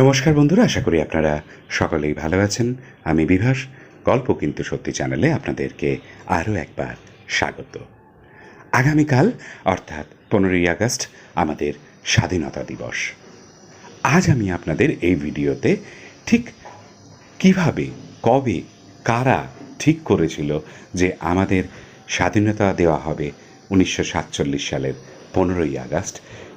নমস্কার বন্ধুরা, আশা করি আপনারা সকলেই ভালো আছেন। আমি বিভাস, গল্প কিন্তু সত্যি চ্যানেলে আপনাদেরকে আরও একবার স্বাগত। আগামীকাল, অর্থাৎ পনেরোই আগস্ট, আমাদের স্বাধীনতা দিবস। আজ আমি আপনাদের এই ভিডিওতে ঠিক কীভাবে, কবে, কারা ঠিক করেছিল যে আমাদের স্বাধীনতা দেওয়া হবে উনিশশো সাতচল্লিশ সালের পনেরোই আগস্ট,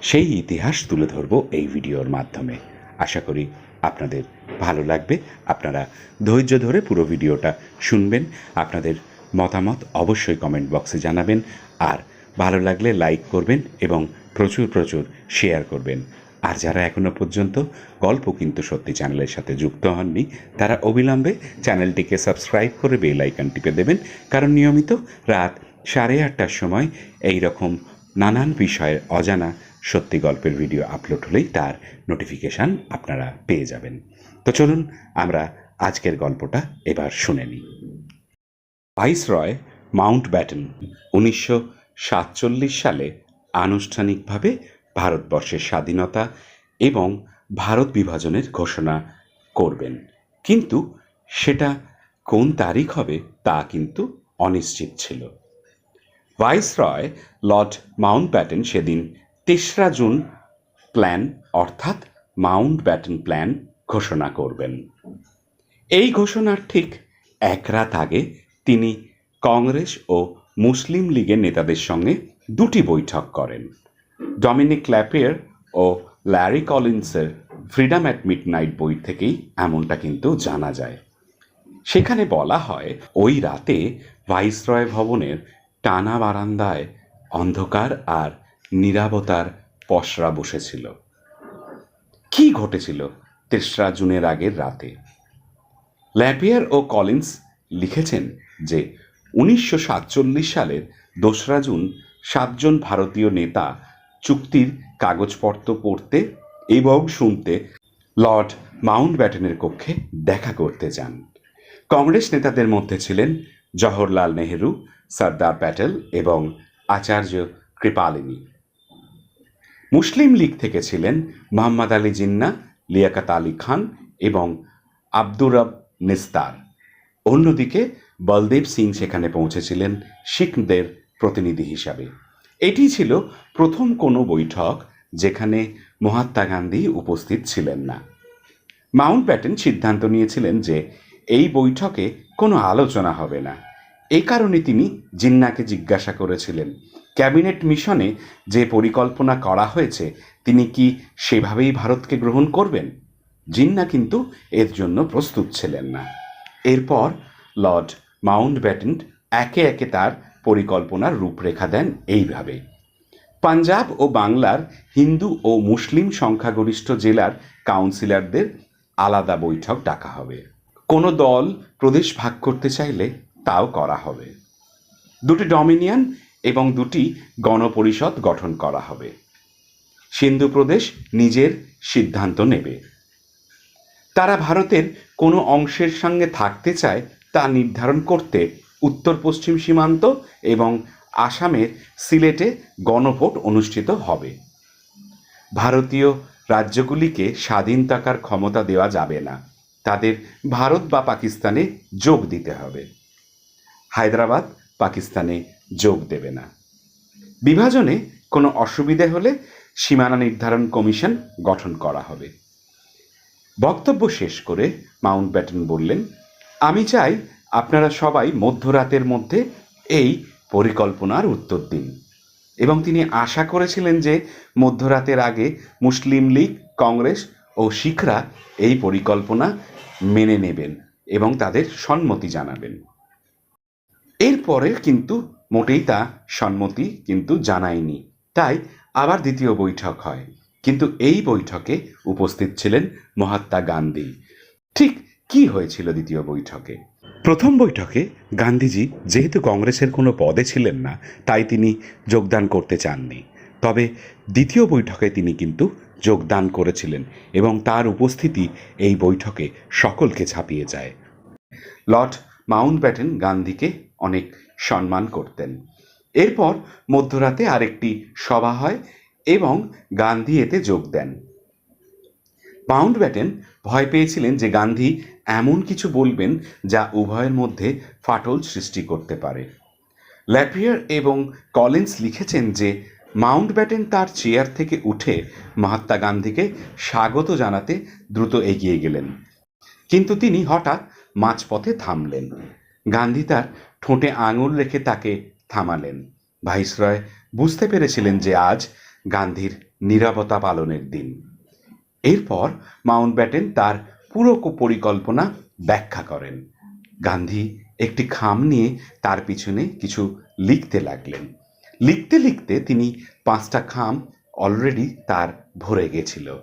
সেই ইতিহাস তুলে ধরব এই ভিডিওর মাধ্যমে। আশা করি আপনাদের ভালো লাগবে। আপনারা ধৈর্য ধরে পুরো ভিডিওটা শুনবেন। আপনাদের মতামত অবশ্যই কমেন্ট বক্সে জানাবেন। আর ভালো লাগলে লাইক করবেন এবং প্রচুর প্রচুর শেয়ার করবেন। আর যারা এখনও পর্যন্ত গল্প কিন্তু সত্যি চ্যানেলের সাথে যুক্ত হননি, তারা অবিলম্বে চ্যানেলটিকে সাবস্ক্রাইব করে বেল আইকন টিপে দেবেন। কারণ নিয়মিত রাত সাড়ে আটটার সময় এই রকম নানান বিষয়ের অজানা সত্যি গল্পের ভিডিও আপলোড হলেই তার নোটিফিকেশান আপনারা পেয়ে যাবেন। তো চলুন, আমরা আজকের গল্পটা এবার শুনে নিই। ভাইসরয় মাউন্ট ব্যাটন উনিশশো সাতচল্লিশ সালে আনুষ্ঠানিকভাবে ভারতবর্ষের স্বাধীনতা এবং ভারত বিভাজনের ঘোষণা করবেন। কিন্তু সেটা কোন তারিখ হবে তা কিন্তু অনিশ্চিত ছিল। ভাইসরয় লর্ড মাউন্ট ব্যাটেন সেদিন তেসরা জুন প্ল্যান, অর্থাৎ মাউন্ট ব্যাটন প্ল্যান ঘোষণা করবেন। এই ঘোষণার ঠিক এক রাত আগে তিনি কংগ্রেস ও মুসলিম লীগের নেতাদের সঙ্গে দুটি বৈঠক করেন। ডমিনিক ল্যাপিয়ার ও ল্যারি কলিন্সের ফ্রিডম অ্যাট মিড নাইট বই থেকেই এমনটা কিন্তু জানা যায়। সেখানে বলা হয়, ওই রাতে ভাইসরয় ভবনের টানা বারান্দায় অন্ধকার আর নীরবতার পসরা বসেছিল। কি ঘটেছিল তেসরা জুনের আগের রাতে? ল্যাপিয়ার ও কলিন্স লিখেছেন যে, উনিশশো সাতচল্লিশ সালের দোসরা জুন সাতজন ভারতীয় নেতা চুক্তির কাগজপত্র পড়তে এবং শুনতে লর্ড মাউন্ট ব্যাটেনের কক্ষে দেখা করতে যান। কংগ্রেস নেতাদের মধ্যে ছিলেন জওহরলাল নেহেরু, সর্দার প্যাটেল এবং আচার্য কৃপালিনী। মুসলিম লীগ থেকে ছিলেন মোহাম্মদ আলী জিন্না, লিয়াকাত আলী খান এবং আব্দুর আব্দুরব নিস্তার। অন্যদিকে বলদেব সিং সেখানে পৌঁছেছিলেন শিখদের প্রতিনিধি হিসাবে। এটি ছিল প্রথম কোনো বৈঠক যেখানে মহাত্মা গান্ধী উপস্থিত ছিলেন না। মাউন্ট ব্যাটেন সিদ্ধান্ত নিয়েছিলেন যে এই বৈঠকে কোনো আলোচনা হবে না। এই কারণে তিনি জিন্নাকে জিজ্ঞাসা করেছিলেন, ক্যাবিনেট মিশনে যে পরিকল্পনা করা হয়েছে, তিনি কি সেভাবেই ভারতকে গ্রহণ করবেন? জিন্না কিন্তু এর জন্য প্রস্তুত ছিলেন না। এরপর লর্ড মাউন্ট ব্যাটেন একে একে তার পরিকল্পনার রূপরেখা দেন এইভাবে। পাঞ্জাব ও বাংলার হিন্দু ও মুসলিম সংখ্যাগরিষ্ঠ জেলার কাউন্সিলরদের আলাদা বৈঠক ডাকা হবে। কোনো দল প্রদেশ ভাগ করতে চাইলে তাও করা হবে। দুটি ডমিনিয়ন এবং দুটি গণপরিষদ গঠন করা হবে। সিন্ধু প্রদেশ নিজের সিদ্ধান্ত নেবে। তারা ভারতের কোনো অংশের সঙ্গে থাকতে চায় তা নির্ধারণ করতে উত্তর পশ্চিম সীমান্ত এবং আসামের সিলেটে গণভোট অনুষ্ঠিত হবে। ভারতীয় রাজ্যগুলিকে স্বাধীন থাকার ক্ষমতা দেওয়া যাবে না। তাদের ভারত বা পাকিস্তানে যোগ দিতে হবে। হায়দ্রাবাদ পাকিস্তানে যোগ দেবে না। বিভাজনে কোনো অসুবিধে হলে সীমানা নির্ধারণ কমিশন গঠন করা হবে। বক্তব্য শেষ করে মাউন্ট ব্যাটন বললেন, আমি চাই আপনারা সবাই মধ্যরাতের মধ্যে এই পরিকল্পনার উত্তর দিন। এবং তিনি আশা করেছিলেন যে মধ্যরাতের আগে মুসলিম লীগ, কংগ্রেস ও শিখরা এই পরিকল্পনা মেনে নেবেন এবং তাদের সম্মতি জানাবেন। এরপরে কিন্তু মোটেই তা সম্মতি কিন্তু জানায়নি। তাই আবার দ্বিতীয় বৈঠক হয়। কিন্তু এই বৈঠকে উপস্থিত ছিলেন মহাত্মা গান্ধী। ঠিক কি হয়েছিল দ্বিতীয় বৈঠকে? প্রথম বৈঠকে গান্ধীজি যেহেতু কংগ্রেসের কোনো পদে ছিলেন না তাই তিনি যোগদান করতে চাননি। তবে দ্বিতীয় বৈঠকে তিনি কিন্তু যোগদান করেছিলেন এবং তার উপস্থিতি এই বৈঠকে সকলকে ছাপিয়ে যায়। লর্ড মাউন্ট ব্যাটেন গান্ধীকে অনেক সম্মান করতেন। এরপর মধ্যরাতে আরেকটি সভা হয় এবং গান্ধী এতে যোগ দেন। মাউন্ট ব্যাটেন ভয় পেয়েছিলেন যে গান্ধী এমন কিছু বলবেন যা উভয়ের মধ্যে ফাটল সৃষ্টি করতে পারে। ল্যাপিয়ার এবং কলিন্স লিখেছেন যে, মাউন্ট ব্যাটেন তার চেয়ার থেকে উঠে মহাত্মা গান্ধীকে স্বাগত জানাতে দ্রুত এগিয়ে গেলেন। কিন্তু তিনি হঠাৎ মাঝপথে থামলেন। গান্ধী তার ঠোঁটে আঙুল রেখে তাকে থামালেন। ভাইসরয় বুঝতে পেরেছিলেন যে আজ গান্ধীর নিরাপত্তা পালনের দিন। এরপর মাউন্ট ব্যাটেন তার পুরো পরিকল্পনা ব্যাখ্যা করেন। গান্ধী একটি খাম নিয়ে তার পিছনে কিছু লিখতে লাগলেন। লিখতে লিখতে তিনি পাঁচটা খাম অলরেডি তার ভরে গেছিল।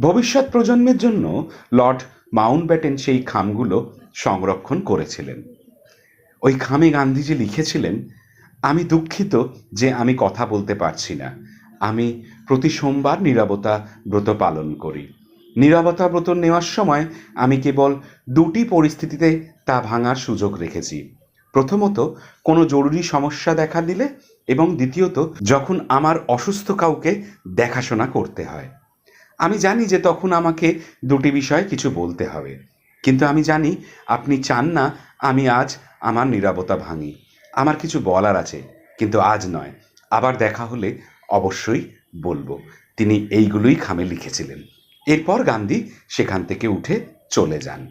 ভবিষ্যৎ প্রজন্মের জন্য লর্ড মাউন্ট ব্যাটেন সেই খামগুলো সংরক্ষণ করেছিলেন। ওই খামে গান্ধীজি লিখেছিলেন, আমি দুঃখিত যে আমি কথা বলতে পারছি না। আমি প্রতি সোমবার নিরাপত্তা ব্রত পালন করি। নিরাপত্তা ব্রত নেওয়ার সময় আমি কেবল দুটি পরিস্থিতিতে তা ভাঙার সুযোগ রেখেছি। প্রথমত, কোনো জরুরি সমস্যা দেখা দিলে এবং দ্বিতীয়ত, যখন আমার অসুস্থ কাউকে দেখাশোনা করতে হয়। আমি জানি যে তখন আমাকে দুটি বিষয়ে কিছু বলতে হবে। কিন্তু আমি জানি আপনি চান না আমি আজ আমার নিরাপত্তা ভাঙি। আমার কিছু বলার আছে, কিন্তু আজ নয়। আবার দেখা হলে অবশ্যই বলব। তিনি এইগুলোই খামে লিখেছিলেন। এরপর গান্ধী সেখান থেকে উঠে চলে যান।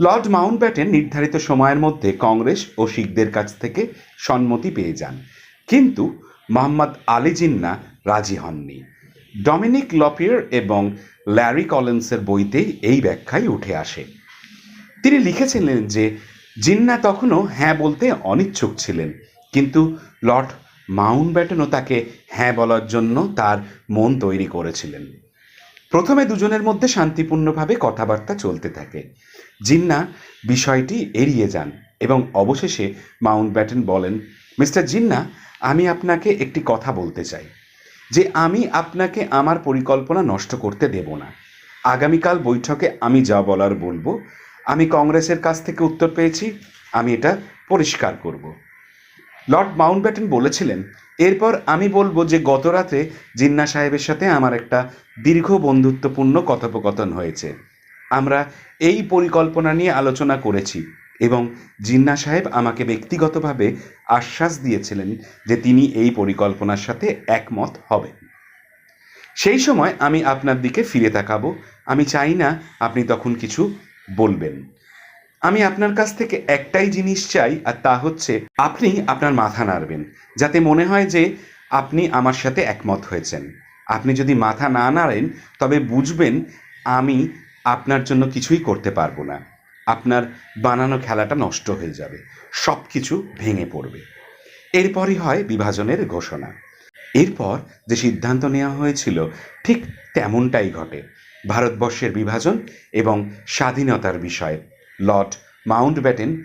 লর্ড মাউন্ট ব্যাটেন নির্ধারিত সময়ের মধ্যে কংগ্রেস ও শিখদের কাছ থেকে সম্মতি পেয়ে যান। কিন্তু মোহাম্মদ আলী জিন্না রাজি হননি। ডমিনিক লপিয়ার এবং ল্যারি কলেন্সের বইতেই এই ব্যাখ্যাই উঠে আসে। তিনি লিখেছিলেন যে, জিন্না তখনও হ্যাঁ বলতে অনিচ্ছুক ছিলেন। কিন্তু লর্ড মাউন্ট ব্যাটেনও তাকে হ্যাঁ বলার জন্য তার মন তৈরি করেছিলেন। প্রথমে দুজনের মধ্যে শান্তিপূর্ণভাবে কথাবার্তা চলতে থাকে। জিন্না বিষয়টি এড়িয়ে যান এবং অবশেষে মাউন্ট ব্যাটেন বলেন, মিস্টার জিন্না, আমি আপনাকে একটি কথা বলতে চাই। যে আমি আপনাকে আমার পরিকল্পনা নষ্ট করতে দেব না। আগামীকাল বৈঠকে আমি যা বলার বলব আমি কংগ্রেসের কাছ থেকে উত্তর পেয়েছি, আমি এটা পরিষ্কার করব। লর্ড মাউন্ট ব্যাটেন বলেছিলেন, এরপর আমি বলব যে গত রাতে জিন্না সাহেবের সাথে আমার একটা দীর্ঘ বন্ধুত্বপূর্ণ কথোপকথন হয়েছে। আমরা এই পরিকল্পনা নিয়ে আলোচনা করেছি এবং জিন্না সাহেব আমাকে ব্যক্তিগতভাবে আশ্বাস দিয়েছিলেন যে তিনি এই পরিকল্পনার সাথে একমত হবেন। সেই সময় আমি আপনার দিকে ফিরে তাকাবো। আমি চাই না আপনি তখন কিছু বলবেন। আমি আপনার কাছ থেকে একটাই জিনিস চাই, আর তা হচ্ছে আপনি আপনার মাথা নাড়বেন, যাতে মনে হয় যে আপনি আমার সাথে একমত হয়েছেন। আপনি যদি মাথা না নাড়েন, তবে বুঝবেন আমি আপনার জন্য কিছুই করতে পারব না। আপনার বানানো খেলাটা নষ্ট হয়ে যাবে সব কিছু ভেঙে পড়বে। এরপরই হয় বিভাজনের ঘোষণা। এরপর যে সিদ্ধান্ত নেওয়া হয়েছিল, ঠিক তেমনটাই ঘটে। ভারতবর্ষের বিভাজন এবং স্বাধীনতার বিষয়ে। লর্ড মাউন্ট ব্যাটেন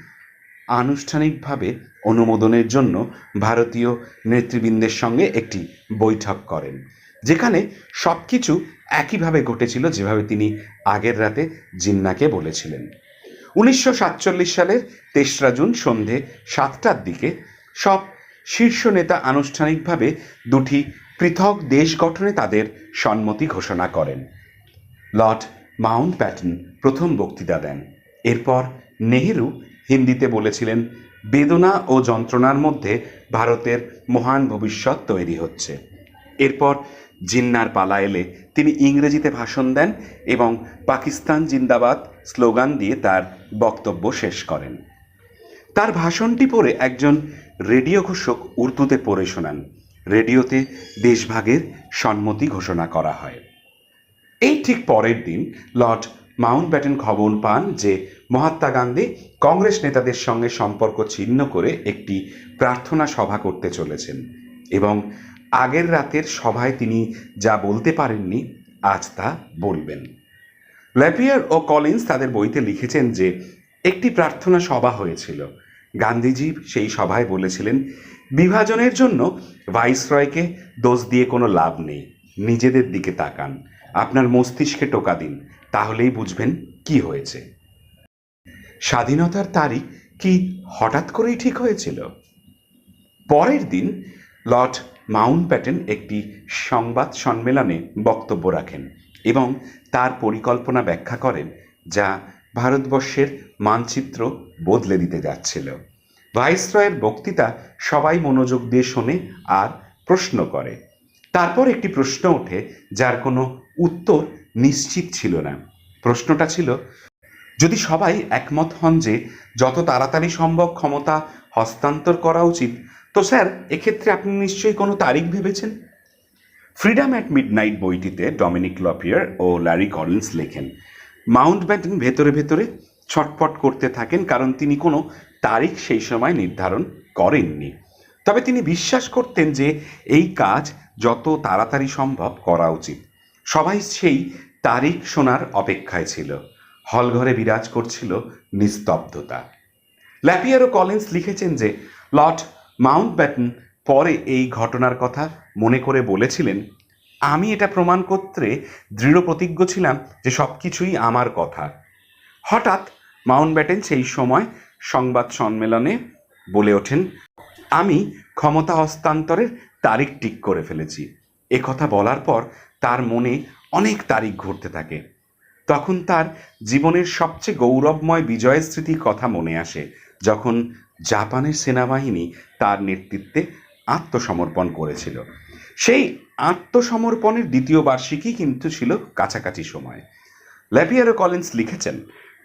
আনুষ্ঠানিকভাবে অনুমোদনের জন্য ভারতীয় নেতৃবৃন্দের সঙ্গে একটি বৈঠক করেন, যেখানে সব কিছু একইভাবে ঘটেছিল যেভাবে তিনি আগের রাতে জিন্নাকে বলেছিলেন। উনিশশো সাতচল্লিশ সালের তেসরা জুন সন্ধে সাতটার দিকে সব শীর্ষ নেতা আনুষ্ঠানিকভাবে দুটি পৃথক দেশ গঠনে তাদের সম্মতি ঘোষণা করেন। লর্ড মাউন্ট ব্যাটন প্রথম বক্তৃতা দেন। এরপর নেহেরু হিন্দিতে বলেছিলেন, বেদনা ও যন্ত্রণার মধ্যে ভারতের মহান ভবিষ্যৎ তৈরি হচ্ছে। এরপর জিন্নার পালা এলে তিনি ইংরেজিতে ভাষণ দেন এবং পাকিস্তান জিন্দাবাদ স্লোগান দিয়ে তার বক্তব্য শেষ করেন। তার ভাষণটি পড়ে একজন রেডিও ঘোষক উর্দুতে পড়ে শোনান। রেডিওতে দেশভাগের সম্মতি ঘোষণা করা হয়। এই ঠিক পরের দিন লর্ড মাউন্ট ব্যাটেন খবর পান যে মহাত্মা গান্ধী কংগ্রেস নেতাদের সঙ্গে সম্পর্ক ছিন্ন করে একটি প্রার্থনা সভা করতে চলেছেন এবং আগের রাতের সভায় তিনি যা বলতে পারেননি, আজ তা বলবেন। ল্যাপিয়ার ও কলিন্স তাদের বইতে লিখেছেন যে একটি প্রার্থনা সভা হয়েছিল। গান্ধীজি সেই সভায় বলেছিলেন, বিভাজনের জন্য ভাইসরয়কে দোষ দিয়ে কোনো লাভ নেই, নিজেদের দিকে তাকান। আপনার মস্তিষ্কে টোকা দিন, তাহলেই বুঝবেন কি হয়েছে। স্বাধীনতার তারিখ কি হঠাৎ করেই ঠিক হয়েছিল? পরের দিন লর্ড মাউন্ট ব্যাটেন একটি সংবাদ সম্মেলনে বক্তব্য রাখেন এবং তার পরিকল্পনা ব্যাখ্যা করেন, যা ভারতবর্ষের মানচিত্র বদলে দিতে যাচ্ছিল। ভাইসরয়ের বক্তৃতা সবাই মনোযোগ দিয়ে শোনে আর প্রশ্ন করে। তারপর একটি প্রশ্ন ওঠে, যার কোনো উত্তর নিশ্চিত ছিল না। প্রশ্নটা ছিল, যদি সবাই একমত হন যে যত তাড়াতাড়ি সম্ভব ক্ষমতা হস্তান্তর করা উচিত, তো স্যার, এক্ষেত্রে আপনি নিশ্চয়ই কোনো তারিখ ভেবেছেন? ফ্রিডম অ্যাট মিডনাইট বইটিতে ডমিনিক লপিয়ার ও ল্যারি কলিন্স লেখেন, মাউন্ট ব্যাটেন ভেতরে ভেতরে ছটপট করতে থাকেন কারণ তিনি কোনো তারিখ সেই সময় নির্ধারণ করেননি। তবে তিনি বিশ্বাস করতেন যে এই কাজ যত তাড়াতাড়ি সম্ভব করা উচিত। সবাই সেই তারিখ শোনার অপেক্ষায় ছিল। হলঘরে বিরাজ করছিল নিস্তব্ধতা। ল্যাপিয়ার ও কলিন্স লিখেছেন যে, লর্ড মাউন্ট ব্যাটন পরে এই ঘটনার কথা মনে করে বলেছিলেন, আমি এটা প্রমাণ করতে দৃঢ় প্রতিজ্ঞ ছিলাম যে সব কিছুই আমার কথা। হঠাৎ মাউন্ট ব্যাটেন সেই সময় সংবাদ সম্মেলনে বলে ওঠেন, আমি ক্ষমতা হস্তান্তরের তারিখ ঠিক করে ফেলেছি। কথা বলার পর তার মনে অনেক তারিখ ঘুরতে থাকে। তখন তার জীবনের সবচেয়ে গৌরবময় বিজয়ের স্মৃতির কথা মনে আসে, যখন জাপানের সেনাবাহিনী তার নেতৃত্বে আত্মসমর্পণ করেছিল। সেই আত্মসমর্পণের দ্বিতীয় বার্ষিকী কিন্তু ছিল কাছাকাছি সময়। ল্যাপিয়ারো কলিন্স লিখেছেন,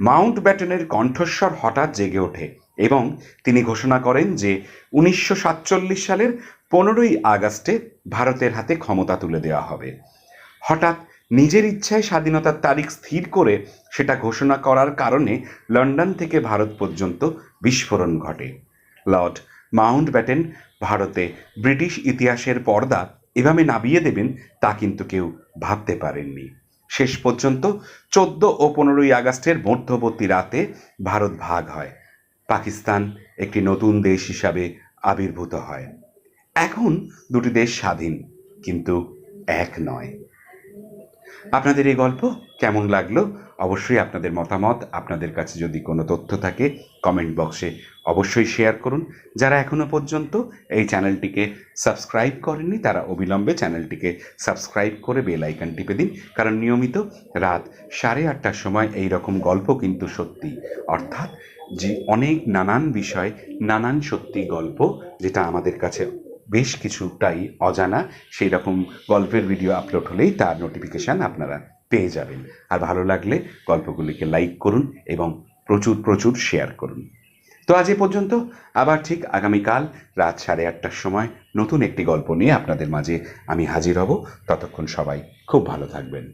মাউন্ট ব্যাটনের কণ্ঠস্বর হঠাৎ জেগে ওঠে এবং তিনি ঘোষণা করেন যে উনিশশো সাতচল্লিশ সালের পনেরোই আগস্টে ভারতের হাতে ক্ষমতা তুলে দেওয়া হবে। হঠাৎ নিজের ইচ্ছায় স্বাধীনতার তারিখ স্থির করে সেটা ঘোষণা করার কারণে লন্ডন থেকে ভারত পর্যন্ত বিস্ফোরণ ঘটে। লর্ড মাউন্ট ব্যাটেন ভারতে ব্রিটিশ ইতিহাসের পর্দা এভাবে নামিয়ে দেবেন তা কিন্তু কেউ ভাবতে পারেননি। শেষ পর্যন্ত চোদ্দ ও পনেরোই আগস্টের মধ্যবর্তী রাতে ভারত ভাগ হয়। পাকিস্তান একটি নতুন দেশ হিসাবে আবির্ভূত হয়। এখন দুটি দেশ স্বাধীন, কিন্তু এক নয়। আপনাদের এই গল্প কেমন লাগল? অবশ্যই আপনাদের মতামত, আপনাদের কাছে যদি কোনো তথ্য থাকে কমেন্ট বক্সে অবশ্যই শেয়ার করুন। যারা এখনও পর্যন্ত এই চ্যানেলটিকে সাবস্ক্রাইব করেননি, তারা অবিলম্বে চ্যানেলটিকে সাবস্ক্রাইব করে বেল আইকন টিপে দিন। কারণ নিয়মিত রাত সাড়ে আটটার সময় এই রকম গল্প কিন্তু সত্যি। অর্থাৎ যে অনেক নানান বিষয়, নানান সত্যি গল্প যেটা আমাদের কাছে বেশ কিছুটাই অজানা। সেই রকম গল্পের ভিডিও আপলোড হলেই তার নোটিফিকেশান আপনারা পেয়ে যাবেন। আর ভালো লাগলে গল্পগুলিকে লাইক করুন এবং প্রচুর প্রচুর শেয়ার করুন। তো আজ এ পর্যন্ত। আবার ঠিক আগামীকাল রাত সাড়ে আটটার সময় নতুন একটি গল্প নিয়ে আপনাদের মাঝে আমি হাজির হব। ততক্ষণ সবাই খুব ভালো থাকবেন।